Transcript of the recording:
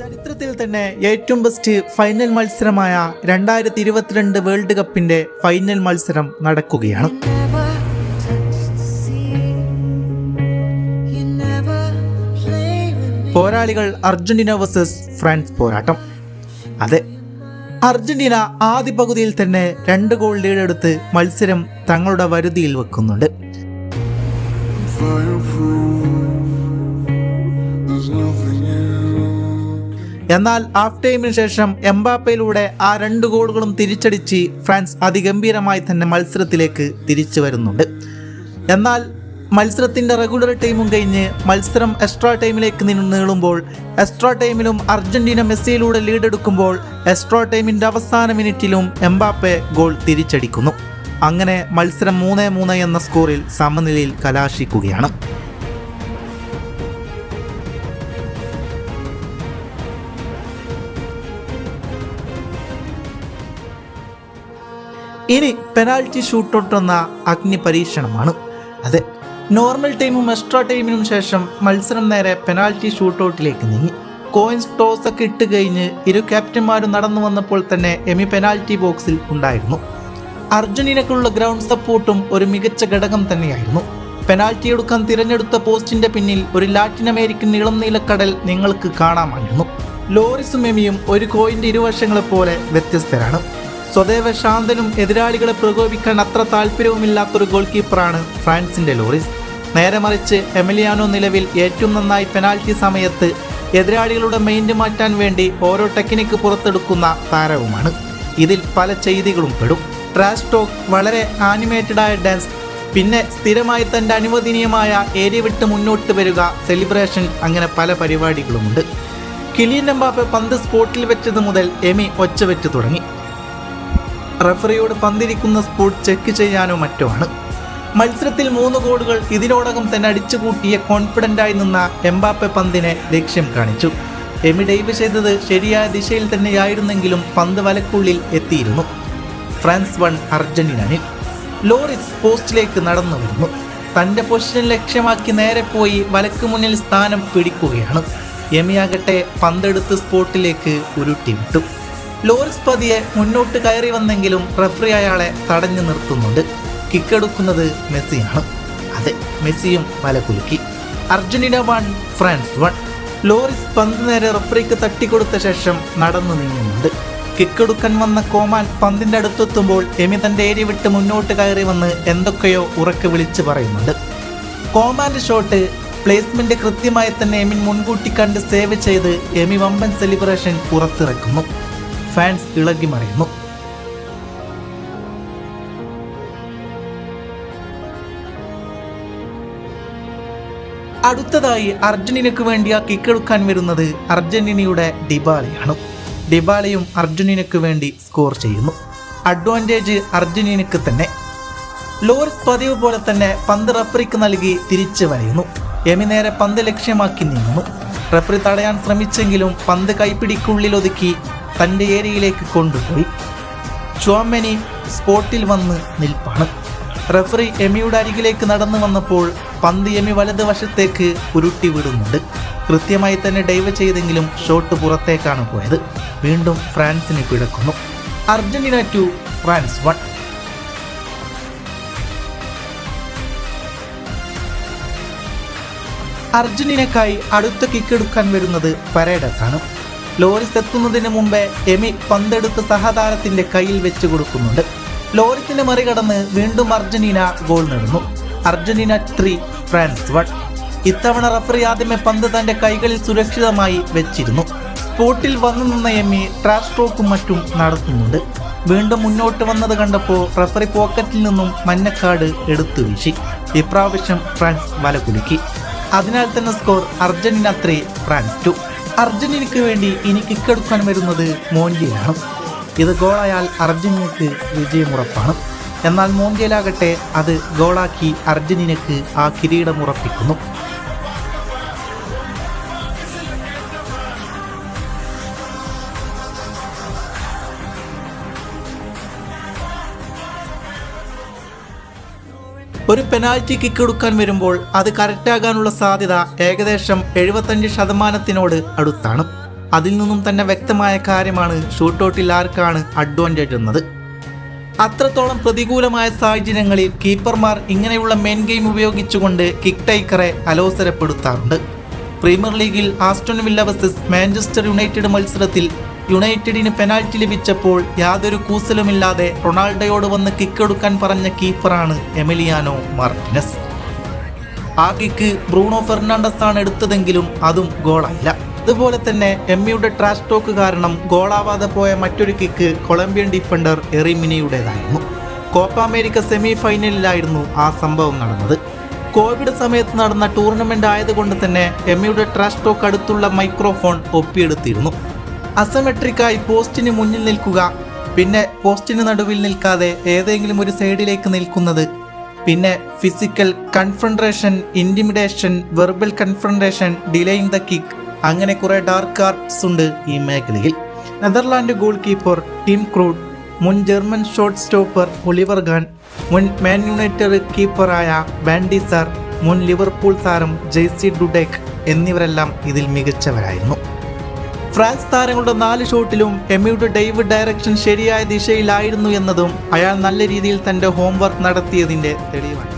ചരിത്രത്തിൽ തന്നെ ഏറ്റവും ബെസ്റ്റ് ഫൈനൽ മത്സരമായ രണ്ടായിരത്തി ഇരുപത്തിരണ്ട് വേൾഡ് കപ്പിന്റെ ഫൈനൽ മത്സരം നടക്കുകയാണ്. പോരാളികൾ അർജന്റീന വേഴ്സസ് ഫ്രാൻസ് പോരാട്ടം. അതെ അർജന്റീന ആദ്യ പകുതിയിൽ തന്നെ രണ്ട് ഗോൾ ലീഡെടുത്ത് മത്സരം തങ്ങളുടെ വരുതിയിൽ വെക്കുന്നുണ്ട്. There's nothing എന്നാൽ ഹാഫ് ടൈമിന് ശേഷം എംബാപ്പയിലൂടെ ആ രണ്ട് ഗോളുകളും തിരിച്ചടിച്ച് ഫ്രാൻസ് അതിഗംഭീരമായി തന്നെ മത്സരത്തിലേക്ക് തിരിച്ചു വരുന്നുണ്ട്. എന്നാൽ മത്സരത്തിന്റെ റെഗുലർ ടൈമും കഴിഞ്ഞ് മത്സരം എക്സ്ട്രാ ടൈമിലേക്ക് നീളുമ്പോൾ എക്സ്ട്രാ ടൈമിലും അർജന്റീന മെസ്സിയിലൂടെ ലീഡെടുക്കുമ്പോൾ എക്സ്ട്രാ ടൈമിന്റെ അവസാന മിനിറ്റിലും എംബാപ്പെ ഗോൾ തിരിച്ചടിക്കുന്നു. അങ്ങനെ മത്സരം മൂന്ന് മൂന്ന് എന്ന സ്കോറിൽ സമനിലയിൽ കലാശിക്കുകയാണ്. ഇനി പെനാൽറ്റി ഷൂട്ടൗട്ട് എന്ന അഗ്നി പരീക്ഷണമാണ്. അതെ നോർമൽ ടൈമും എക്സ്ട്രാ ടൈമിനും ശേഷം മത്സരം നേരെ പെനാൽറ്റി ഷൂട്ടൗട്ടിലേക്ക് നീങ്ങി. കോയിൻസ് ടോസ് ഒക്കെ ഇട്ട് കഴിഞ്ഞ് ഇരു ക്യാപ്റ്റന്മാരും നടന്നു വന്നപ്പോൾ തന്നെ എമി പെനാൽറ്റി ബോക്സിൽ ഉണ്ടായിരുന്നു. അർജന്റീനക്കുള്ള ഗ്രൗണ്ട് സപ്പോർട്ടും ഒരു മികച്ച ഘടകം തന്നെയായിരുന്നു. പെനാൽറ്റി എടുക്കാൻ തിരഞ്ഞെടുത്ത പോസ്റ്റിന്റെ പിന്നിൽ ഒരു ലാറ്റിൻ അമേരിക്കൻ നീളം നീലക്കടൽ നിങ്ങൾക്ക് കാണാമായിരുന്നു. ലോറിസും എമിയും ഒരു കോയിന്റെ ഇരുവശങ്ങളെപ്പോലെ വ്യത്യസ്തരാണ്. സ്വദേവ ശാന്തനും എതിരാളികളെ പ്രകോപിക്കാൻ അത്ര താല്പര്യവുമില്ലാത്തൊരു ഗോൾ കീപ്പറാണ് ഫ്രാൻസിന്റെ ലോറിസ്. നേരെ മറിച്ച് എമിലിയാനോ നിലവിൽ ഏറ്റവും നന്നായി പെനാൽറ്റി സമയത്ത് എതിരാളികളുടെ മൈൻഡ് മാറ്റാൻ വേണ്ടി ഓരോ ടെക്നിക്ക് പുറത്തെടുക്കുന്ന താരവുമാണ്. ഇതിൽ പല ചെയ്തികളും പെടും. ട്രാഷ് ടോക്ക് വളരെ ആനിമേറ്റഡ് ആയ ഡാൻസ് പിന്നെ സ്ഥിരമായി തന്റെ അനുവദനീയമായ ഏരിയ വിട്ട് മുന്നോട്ട് വരിക സെലിബ്രേഷൻ അങ്ങനെ പല പരിപാടികളുമുണ്ട്. കിലിയൻ എംബാപ്പെ പന്ത് സ്പോട്ടിൽ വെച്ചത് മുതൽ എമി ഒച്ച വെച്ച് തുടങ്ങി. റഫറിയോട് പന്തിരിക്കുന്ന സ്പോട്ട് ചെക്ക് ചെയ്യാനോ മറ്റോ ആണ്. മത്സരത്തിൽ മൂന്ന് ഗോളുകൾ ഇതിനോടകം തന്നെ അടിച്ചുകൂട്ടിയ കോൺഫിഡന്റായി നിന്ന എംബാപ്പെ പന്തിനെ ലക്ഷ്യം കാണിച്ചു. എമി ഡൈവ് ചെയ്തത് ശരിയായ ദിശയിൽ തന്നെയായിരുന്നെങ്കിലും പന്ത് വലക്കുള്ളിൽ എത്തിയിരുന്നു. ഫ്രാൻസ് വൺ അർജന്റീനയിൽ ലോറിസ് പോസ്റ്റിലേക്ക് നടന്നു വരുന്നു. തന്റെ പൊസിഷൻ ലക്ഷ്യമാക്കി നേരെ പോയി വലക്ക് മുന്നിൽ സ്ഥാനം പിടിക്കുകയാണ്. എമിയാകട്ടെ പന്തെടുത്ത് സ്പോട്ടിലേക്ക് ഉരുട്ടി വിട്ടു ലോറിസ് പതിയെ മുന്നോട്ട് കയറി വന്നെങ്കിലും റഫറി അയാളെ തടഞ്ഞു നിർത്തുന്നുണ്ട്. കിക്കെടുക്കുന്നത് മെസ്സിയാണ്. അതെ മെസ്സിയും വല കുലുക്കി Argentina one France one. Lloris പന്ത് നേരെ റഫറിക്ക് തട്ടിക്കൊടുത്ത ശേഷം നടന്നു നീങ്ങുന്നുണ്ട്. കിക്കെടുക്കാൻ വന്ന കോമാൻ പന്തിന്റെ അടുത്തെത്തുമ്പോൾ എമി തന്റെ ഏരിയ വിട്ട് മുന്നോട്ട് കയറി വന്ന് എന്തൊക്കെയോ ഉറക്കെ വിളിച്ചു പറയുന്നുണ്ട്. കോമാന്റെ ഷോട്ട് പ്ലേസ്മെന്റ് കൃത്യമായി തന്നെ എമിൻ മുൻകൂട്ടി കണ്ട് സേവ് ചെയ്ത് എമി വമ്പൻ സെലിബ്രേഷൻ പുറത്തിറക്കുന്നു. ഫാൻസ് ഇളകി മറിയുന്നു. അടുത്തതായി വേണ്ടി ആ കിക്കെടുക്കാൻ വരുന്നത് അർജന്റീനയുടെ ഡിബാലയാണ്. ഡിബാലയും അർജന്റീനയ്ക്ക് വേണ്ടി സ്കോർ ചെയ്യുന്നു. അഡ്വാന്റേജ് അർജന്റീനയ്ക്ക് തന്നെ. ലോറിസ് പതിവ് പോലെ തന്നെ പന്ത് റഫറിക്ക് നൽകി തിരിച്ചു വരയുന്നു. എമി നേരെ പന്ത് ലക്ഷ്യമാക്കി നീങ്ങുന്നു. റഫറി തടയാൻ ശ്രമിച്ചെങ്കിലും പന്ത് കൈപ്പിടിക്കുള്ളിൽ ഒതുക്കി തന്റെ ഏരിയയിലേക്ക് കൊണ്ടുപോയി. ചോമനി സ്പോട്ടിൽ വന്ന് നിൽപ്പാണ്. റഫറി എമിയുടെ അരികിലേക്ക് നടന്നു വന്നപ്പോൾ പന്ത് എമി വലതുവശത്തേക്ക് ഉരുട്ടി വിടുന്നുണ്ട്. കൃത്യമായി തന്നെ ഡൈവ് ചെയ്തെങ്കിലും ഷോട്ട് പുറത്തേക്കാണ് പോയത്. വീണ്ടും ഫ്രാൻസിനെ പിടക്കുന്നു അർജന്റീന ടു ഫ്രാൻസ് വൺ. അർജന്റീനക്കായി അടുത്ത കിക്കെടുക്കാൻ വരുന്നത് പരേഡസ് ആണ് ലോറിസ് എത്തുന്നതിന് മുമ്പേ എമി പന്തെടുത്ത് സഹതാരത്തിന്റെ കയ്യിൽ വെച്ച് കൊടുക്കുന്നുണ്ട്. ലോറിസിനെ മറികടന്ന് വീണ്ടും അർജന്റീന ഗോൾ നേടുന്നു. അർജന്റീന ത്രീ ഫ്രാൻസ് വൺ ഇത്തവണ റഫറി ആദ്യമേ പന്ത് തന്റെ കൈകളിൽ സുരക്ഷിതമായി വെച്ചിരുന്നു. സ്പോട്ടിൽ വന്നു നിന്ന എമ്മി ട്രാഷ് മറ്റും നടത്തുന്നുണ്ട്. വീണ്ടും മുന്നോട്ട് വന്നത് കണ്ടപ്പോൾ റഫറി പോക്കറ്റിൽ നിന്നും മഞ്ഞക്കാട് എടുത്തു വീശി. ഇപ്രാവശ്യം ഫ്രാൻസ് വല കുലുക്കി അതിനാൽ തന്നെ score Argentina three France two അർജന്റീനയ്ക്ക് വേണ്ടി ഇനി കിക്കെടുക്കാൻ വരുന്നത് മോൻജിയിലാണ് ഇത് ഗോളായാൽ അർജന്റീനയ്ക്ക് വിജയമുറപ്പാണ്. എന്നാൽ മോഞ്ചേലാകട്ടെ അത് ഗോളാക്കി അർജന്റീനയ്ക്ക് ആ കിരീടം ഉറപ്പിക്കുന്നു. ഒരു പെനാൽറ്റി കിക്ക് എടുക്കാൻ വരുമ്പോൾ അത് കറക്റ്റാകാനുള്ള സാധ്യത ഏകദേശം എഴുപത്തഞ്ച് ശതമാനത്തിനോട് അടുത്താണ്. അതിൽ നിന്നും തന്നെ വ്യക്തമായ കാര്യമാണ് ഷൂട്ടൗട്ടിൽ ആർക്കാണ് അഡ്വാന്റേജ് എന്നത്. അത്രത്തോളം പ്രതികൂലമായ സാഹചര്യങ്ങളിൽ കീപ്പർമാർ ഇങ്ങനെയുള്ള മെയിൻ ഗെയിം ഉപയോഗിച്ചുകൊണ്ട് കിക്ക് ടൈക്കറെ അലോസരപ്പെടുത്താറുണ്ട്. പ്രീമിയർ ലീഗിൽ Aston Villa versus Manchester United മത്സരത്തിൽ യുണൈറ്റഡിന് പെനാൽറ്റി ലഭിച്ചപ്പോൾ യാതൊരു കൂസലുമില്ലാതെ റൊണാൾഡോയോട് വന്ന് കിക്കെടുക്കാൻ പറഞ്ഞ കീപ്പറാണ് എമിലിയാനോ മാർട്ടിനസ്. ആ കിക്ക് ബ്രൂണോ ഫെർണാണ്ടസ് ആണ് എടുത്തതെങ്കിലും അതും ഗോളല്ല അതുപോലെ തന്നെ എമ്മിയുടെ ട്രാഷ് ടോക്ക് കാരണം ഗോളാവാതെ പോയ മറ്റൊരു കിക്ക് കൊളംബിയൻ ഡിഫൻഡർ എറിമിനിയുടേതായിരുന്നു. കോപ്പ അമേരിക്ക സെമി ഫൈനലിലായിരുന്നു ആ സംഭവം നടന്നത്. കോവിഡ് സമയത്ത് നടന്ന ടൂർണമെന്റ് ആയതുകൊണ്ട് തന്നെ എമ്മിയുടെ ട്രാഷ് ടോക്ക് അടുത്തുള്ള മൈക്രോഫോൺ ഒപ്പിയെടുത്തിരുന്നു. അസമെട്രിക്കായി പോസ്റ്റിന് മുന്നിൽ നിൽക്കുക. പിന്നെ പോസ്റ്റിന് നടുവിൽ നിൽക്കാതെ ഏതെങ്കിലും ഒരു സൈഡിലേക്ക് നിൽക്കുന്നത്. പിന്നെ physical confrontation intimidation verbal confrontation delaying the kick അങ്ങനെ കുറെ ഡാർക്ക് ആർട്സ് ഉണ്ട് ഈ മേഖലയിൽ. Netherland goal keeper Tim Krul മുൻ German short stopper Oliver Kahn മുൻ മാൻ യുണൈറ്റഡ് കീപ്പറായ ബാൻഡി സാർ മുൻ ലിവർപൂൾ താരം ജെയ്സി ഡുഡേക്ക് എന്നിവരെല്ലാം ഇതിൽ മികച്ചവരായിരുന്നു. ഫ്രാൻസ് താരങ്ങളുടെ നാല് ഷോട്ടിലും എമ്മിയുടെ ഡൈവ് ഡയറക്ഷൻ ശരിയായ ദിശയിലായിരുന്നു എന്നതും അയാൾ നല്ല രീതിയിൽ തന്റെ ഹോംവർക്ക് നടത്തിയതിന്റെ തെളിവാണ്.